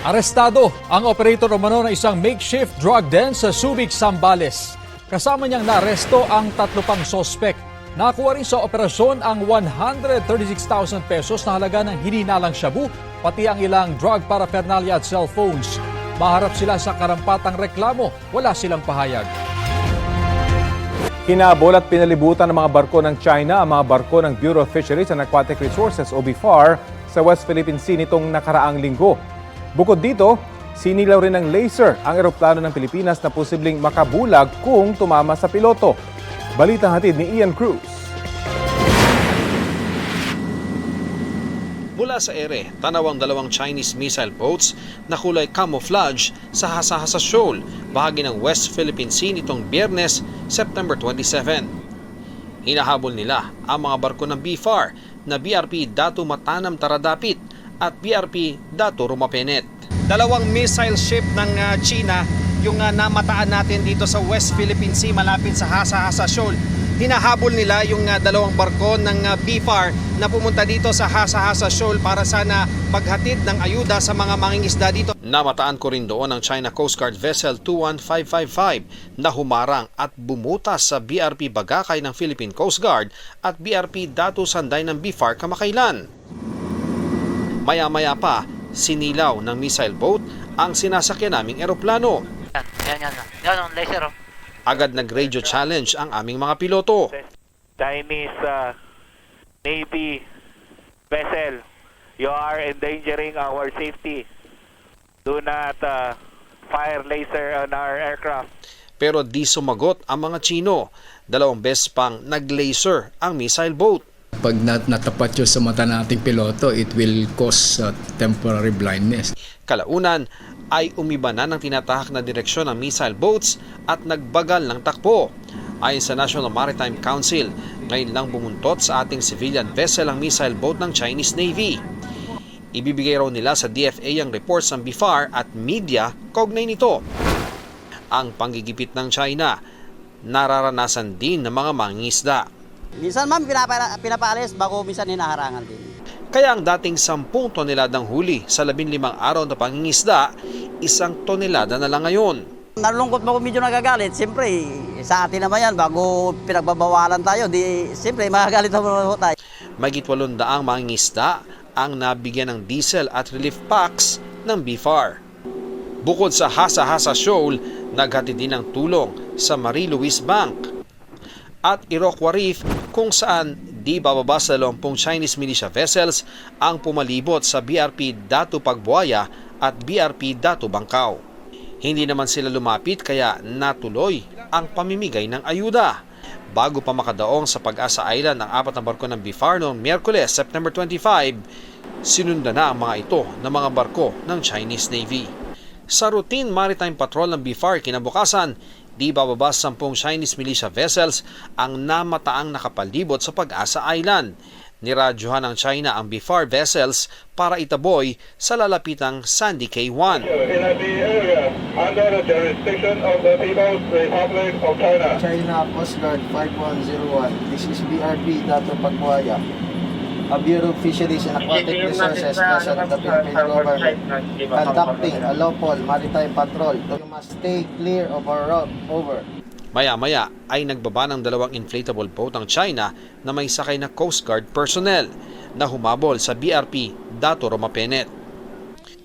Arestado ang operator umano ng isang makeshift drug den sa Subic, Sambales. Kasama niyang naaresto ang tatlo pang sospek. Nakuha rin sa operasyon ang 136,000 pesos na halaga ng hininalang shabu, pati ang ilang drug paraphernalia at cellphones. Maharap sila sa karampatang reklamo, wala silang pahayag. Hinabol at pinalibutan ng mga barko ng China ang mga barko ng Bureau of Fisheries and Aquatic Resources o BFAR sa West Philippine Sea nitong nakaraang linggo. Bukod dito, sinilaw rin ng laser ang eroplano ng Pilipinas na posibleng makabulag kung tumama sa piloto. Balitang hatid ni Ian Cruz. Mula sa ere, tanaw ang dalawang Chinese missile boats na kulay camouflage sa Hasa-Hasa Shoal, bahagi ng West Philippine Sea nitong Biyernes, September 27. Hinahabol nila ang mga barko ng BFAR na BRP Datu Matanam Taradapit at BRP Datu Rumapenet. Dalawang missile ship ng ah, China yung ah, namataan natin dito sa West Philippine Sea malapit sa Hasa-Hasa Shoal. Hinahabol nila yung ah, dalawang barko ng ah, BFAR na pumunta dito sa Hasa-Hasa Shoal para sana maghatid ng ayuda sa mga mangingisda dito. Namataan ko rin doon ang China Coast Guard Vessel 21555 na humarang at bumutas sa BRP Bagakay ng Philippine Coast Guard at BRP Datu Sanday ng BFAR kamakailan. Maya-maya pa, sinilaw ng missile boat ang sinasakyan naming eroplano. Yan, yan, yan. Yan, ang laser, oh. Agad nag-radio challenge ang aming mga piloto. Chinese uh, Navy vessel. You are endangering our safety. Do not uh, fire laser on our aircraft. Pero di sumagot ang mga Chino. Dalawang beses pang nag-laser ang missile boat. Pag nat natapat yun sa mata nating piloto, it will cause uh, temporary blindness. Kalaunan ay umiba na ng tinatahak na direksyon ng missile boats at nagbagal ng takbo. Ayon sa National Maritime Council, ngayon lang bumuntot sa ating civilian vessel ang missile boat ng Chinese Navy. Ibibigay raw nila sa DFA ang reports ng BFAR at media kaugnay nito. Ang panggigipit ng China, nararanasan din ng mga mangingisda. Minsan ma'am, pinapa, pinapaalis bago minsan hinaharangan din. Kaya ang dating 10 toneladang huli sa 15 araw na pangingisda, isang tonelada na lang ngayon. Nalulungkot mo kung medyo nagagalit, siyempre, sa atin naman yan, bago pinagbabawalan tayo, di, siyempre, magagalit naman tayo. Magit 800 mangingisda ang nabigyan ng diesel at relief packs ng BFAR. Bukod sa Hasa-Hasa Shoal, naghati din ng tulong sa Marie Louise Bank at Iroquois Reef kung saan di bababa sa 20 Chinese militia vessels ang pumalibot sa BRP Datu Pagbuaya at BRP Datu Bangkao. Hindi naman sila lumapit kaya natuloy ang pamimigay ng ayuda. Bago pa makadaong sa Pag-asa Island ang apat na barko ng BFAR noong Miyerkules, September 25, sinunda na ang mga ito ng mga barko ng Chinese Navy. Sa routine maritime patrol ng BFAR kinabukasan, di bababa sa 10 Chinese militia vessels ang namataang nakapalibot sa Pag-asa Island. Niradyohan ng China ang BFAR vessels para itaboy sa lalapitang Sandy K1. in the area under the jurisdiction of the People's Republic of China. China Coast Guard 5101. This is BRP Dato Pagbuaya. A Bureau of Fisheries and Aquatic Resources vessel of the Philippine government conducting a lawful maritime patrol. You must stay clear of our route. Over. Maya-maya ay nagbaba ng dalawang inflatable boat ang China na may sakay na Coast Guard personnel na humabol sa BRP Dato Romapenet.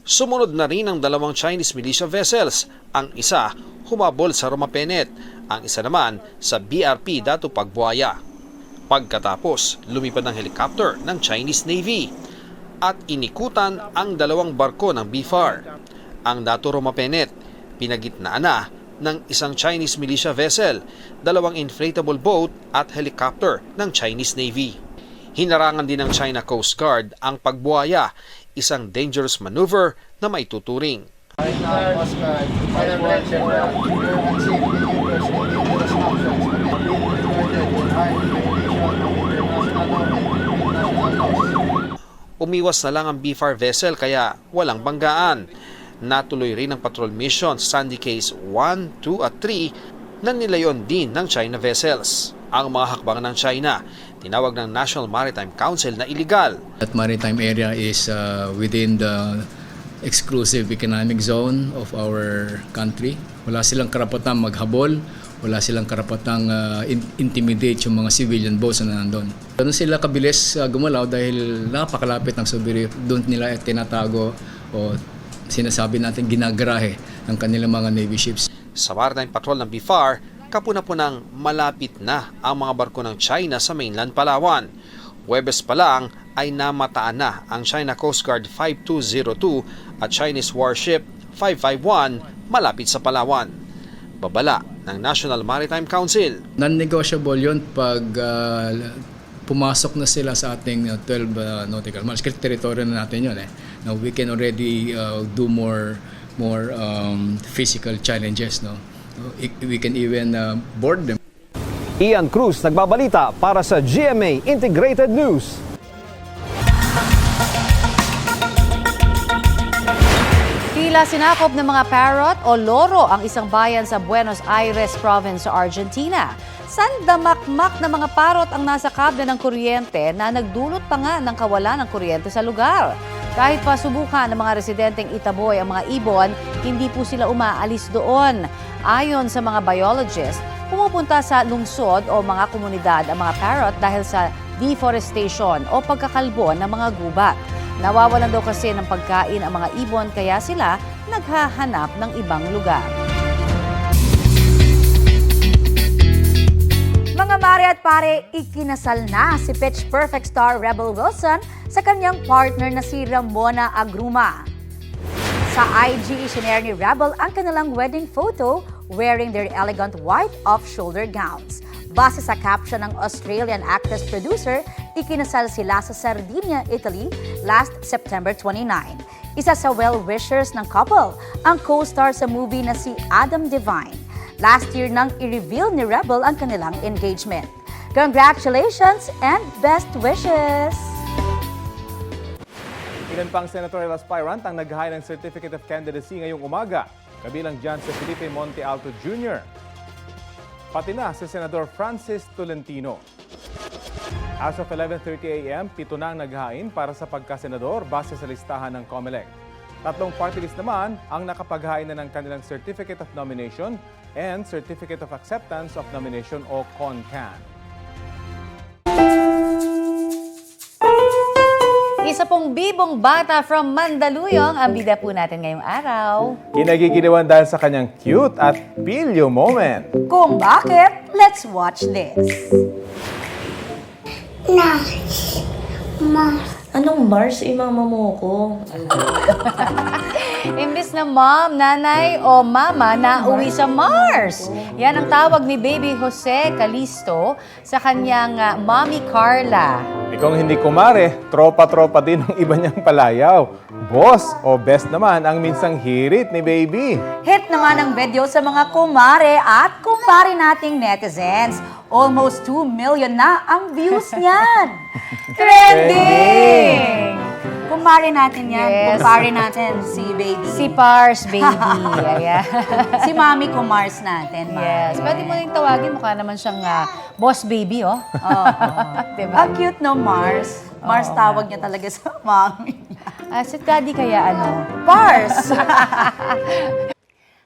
Sumunod na rin ang dalawang Chinese militia vessels. Ang isa humabol sa Romapenet, ang isa naman sa BRP Dato Pagbuaya. Pagkatapos, lumipad ng helicopter ng Chinese Navy at inikutan ang dalawang barko ng BFAR. Ang Dato Romapenet, pinagitnaan na ng isang Chinese militia vessel, dalawang inflatable boat at helicopter ng Chinese Navy. Hinarangan din ng China Coast Guard ang pagbuhaya, isang dangerous maneuver na may tuturing. China Coast Guard 5101. Clear and safe maneuvers and dangerous actions have been recorded in high violation of international law and international laws. Umiwas na lang ang BFAR vessel kaya walang banggaan. Natuloy rin ang patrol mission sa Sandy Case 1, 2 at 3 na nilayon din ng China vessels. Ang mga hakbang ng China, tinawag ng National Maritime Council na illegal. That maritime area is uh, within the exclusive economic zone of our country. Wala silang karapatang maghabol, wala silang karapatang uh, in- intimidate yung mga civilian boats na nandun. Doon sila kabilis uh, gumalaw dahil napakalapit ng Subiri. Doon nila tinatago o sinasabi natin ginagarahe ng kanilang mga navy ships. Sa maritime patrol ng BFAR, kapuna-punang malapit na ang mga barko ng China sa mainland Palawan. Webes pa lang ay namataan na ang China Coast Guard 5202 at Chinese warship 551 malapit sa Palawan. Babala ng National Maritime Council. Non-negotiable yun pag uh, pumasok na sila sa ating uh, 12 uh, nautical miles. Kasi territory na natin yun eh. Now we can already uh, do more more um, physical challenges. No? We can even uh, board them. Ian Cruz nagbabalita para sa GMA Integrated News. Tila sinakop ng mga parrot o loro ang isang bayan sa Buenos Aires province sa Argentina. Sandamakmak na mga parrot ang nasa kable ng kuryente na nagdulot pa nga ng kawalan ng kuryente sa lugar. Kahit pa subukan ng mga residenteng itaboy ang mga ibon, hindi po sila umaalis doon. Ayon sa mga biologists, pumupunta sa lungsod o mga komunidad ang mga parrot dahil sa deforestation o pagkakalbo ng mga gubat. Nawawalan daw kasi ng pagkain ang mga ibon kaya sila naghahanap ng ibang lugar. Mga mare at pare, ikinasal na si Pitch Perfect star Rebel Wilson sa kanyang partner na si Ramona Agruma. Sa IG, isinare ni Rebel ang kanilang wedding photo wearing their elegant white off-shoulder gowns. Base sa caption ng Australian actress-producer, ikinasal sila sa Sardinia, Italy last September 29. Isa sa well-wishers ng couple, ang co-star sa movie na si Adam Devine. Last year nang i-reveal ni Rebel ang kanilang engagement. Congratulations and best wishes! Ilan pang senatorial aspirant ang naghahay ng Certificate of Candidacy ngayong umaga. Kabilang dyan si Felipe Monte Alto Jr. Pati na si Senador Francis Tolentino. As of 11.30 a.m., pito na ang naghain para sa pagkasenador base sa listahan ng COMELEC. Tatlong party list naman ang nakapaghain na ng kanilang Certificate of Nomination and Certificate of Acceptance of Nomination o CONCAN. Isa pong bibong bata from Mandaluyong ang bida po natin ngayong araw. Kinagigiliwan dahil sa kanyang cute at pilyo moment. Kung bakit, let's watch this. Anong Mars imama mo ko? Imbis na mom, nanay o mama na uwi sa Mars. Yan ang tawag ni baby Jose Calisto sa kanyang ah, mommy Carla. Ikaw hindi kumare, tropa-tropa din ang iba niyang palayaw. Boss o best naman ang minsang hirit ni baby. Hit naman ang video sa mga kumare at kumpare nating netizens. Almost 2 million na ang views niyan. Trending! Kumare natin yan. Yes. Kumpare natin si baby. Si Pars, baby. Ayan. si Mami Kumars natin. Ma. yes. Pwede mo rin tawagin. Mukha naman siyang ah, boss baby, oh. Oo. Diba? Ang cute no, Mars. Mars tawag niya talaga sa mami. Ah, si Daddy kaya ano? Mars!